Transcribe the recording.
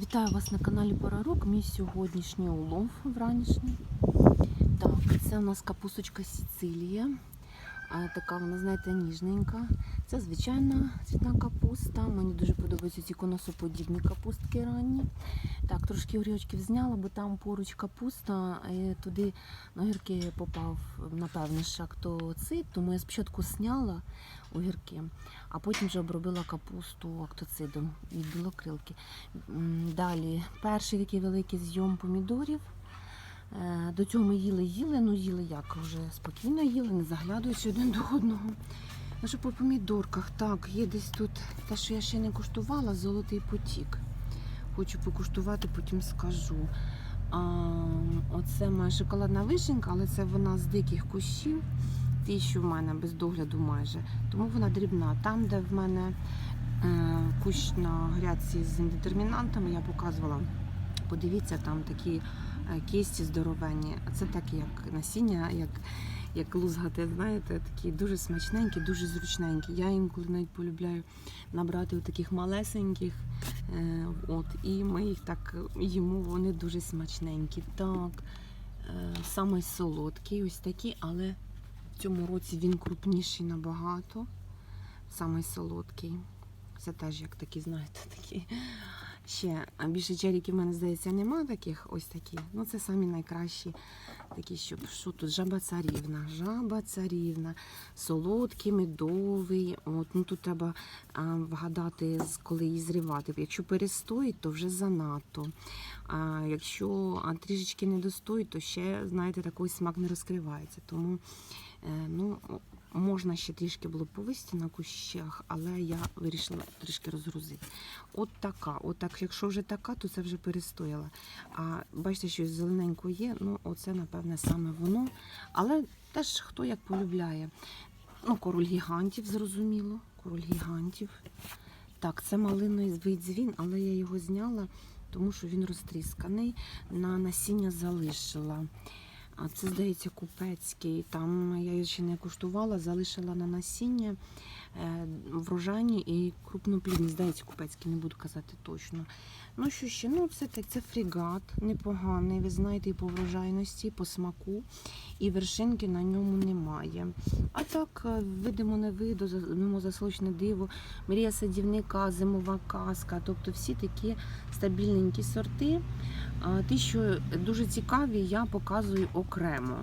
Вітаю вас на каналі Парарок. Мій сьогоднішній улов вранішній. Так, це у нас капусточка Сицилія. Така вона, знаєте, ніжненька. Це звичайна цвітна капуста. Мені дуже подобаються ці коносоподібні капустки ранні. Так, трошки огірочків зняла, бо там поруч капуста, і туди на огірки попав, напевне, шактоцит, тому я спочатку зняла огірки, а потім вже обробила капусту актоцидом від білокрилки. Далі перший такий великий зйом помідорів. Е, До цього ми їли, їли, ну їли як вже спокійно їли, не заглядуючи один до одного. Ну що по помідорках, так, є десь тут те, що я ще не куштувала, золотий потік. Хочу покуштувати, потім скажу. А, оце моя шоколадна вишенька, але це вона з диких кущів. Ті, що в мене без догляду майже. Тому вона дрібна. Там, де в мене е, кущ на грядці з індетермінантами, я показувала. Подивіться, там такі е, кісті здоровенні. Це так, як насіння, як, як лузгати, знаєте, такі дуже смачненькі, дуже зручненькі. Я інколи навіть полюбляю набрати таких малесеньких. Е, от, і ми їх так їмо, вони дуже смачненькі. Так, е, самий солодкий, ось такий, але в цьому році він крупніший набагато. Самий солодкий. Це теж як такі, знаєте, такі. Ще більше черіків в мене здається нема таких ось такі. Ну це самі найкращі такі, щоб що тут жаба царівна, жаба царівна, солодкий, медовий. От ну тут треба а, вгадати, коли її зривати. Якщо перестоїть, то вже занадто. А якщо а, трішечки не достоїть, то ще знаєте, такий смак не розкривається. Тому ну. Можна ще трішки було повисти на кущах, але я вирішила трішки розгрузити. От така. От так, якщо вже така, то це вже перестояла. А бачите, що зелененько є, ну оце, напевне, саме воно. Але теж хто як полюбляє. Ну, король гігантів, зрозуміло. Король гігантів. Так, це малиновий дзвін, але я його зняла, тому що він розтрісканий. На насіння залишила. А це, здається, купецький. Там я ще не куштувала, залишила на насіння е, врожайні і крупноплідні. Здається, купецький, не буду казати точно. Ну що ще? Ну, це так, це фрігат непоганий. Ви знаєте, і по врожайності, і по смаку, і вершинки на ньому немає. А так, е, видимо, не виду, мимо заслучне диво, мрія садівника, зимова казка. Тобто всі такі стабільненькі сорти. А Ті, що дуже цікаві, я показую окремо.